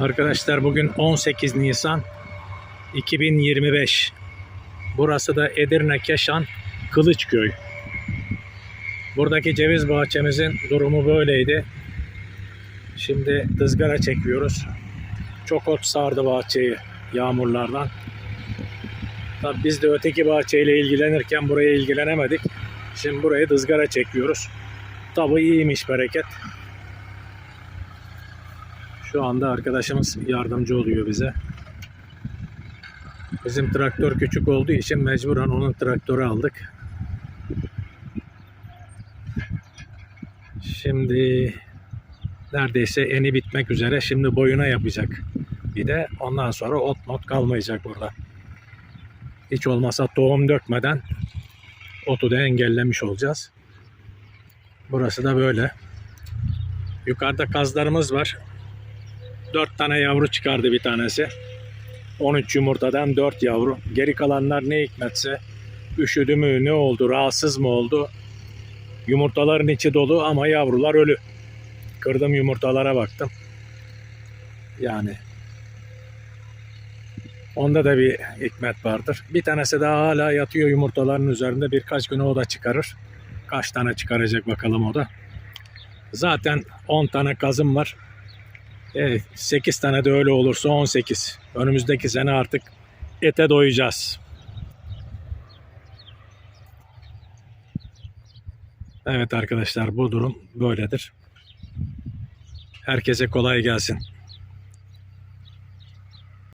Arkadaşlar bugün 18 Nisan 2025. Burası da Edirne Keşan Kılıçköy. Buradaki ceviz bahçemizin durumu böyleydi. Şimdi ızgara çekiyoruz. Çok ot sardı bahçeyi yağmurlardan. Tabii biz de öteki bahçeyle ilgilenirken buraya ilgilenemedik. Şimdi burayı ızgara çekiyoruz. Tabii iyiymiş bereket. Şu anda arkadaşımız yardımcı oluyor bize. Bizim traktör küçük olduğu için mecburen onun traktörü aldık. Şimdi neredeyse eni bitmek üzere. Şimdi boyuna yapacak. Bir de ondan sonra ot mot kalmayacak burada. Hiç olmasa tohum dökmeden otu da engellemiş olacağız. Burası da böyle. Yukarıda kazlarımız var. 4 tane yavru çıkardı bir tanesi. 13 yumurtadan 4 yavru. Geri kalanlar ne hikmetse üşüdü mü ne oldu rahatsız mı oldu. Yumurtaların içi dolu ama yavrular ölü. Kırdım yumurtalara baktım. Yani onda da bir hikmet vardır. Bir tanesi daha hala yatıyor yumurtaların üzerinde. Birkaç gün o da çıkarır. Kaç tane çıkaracak bakalım o da. Zaten 10 tane kazım var. Evet, 8 tane de öyle olursa 18. Önümüzdeki sene artık ete doyacağız. Evet arkadaşlar bu durum böyledir. Herkese kolay gelsin.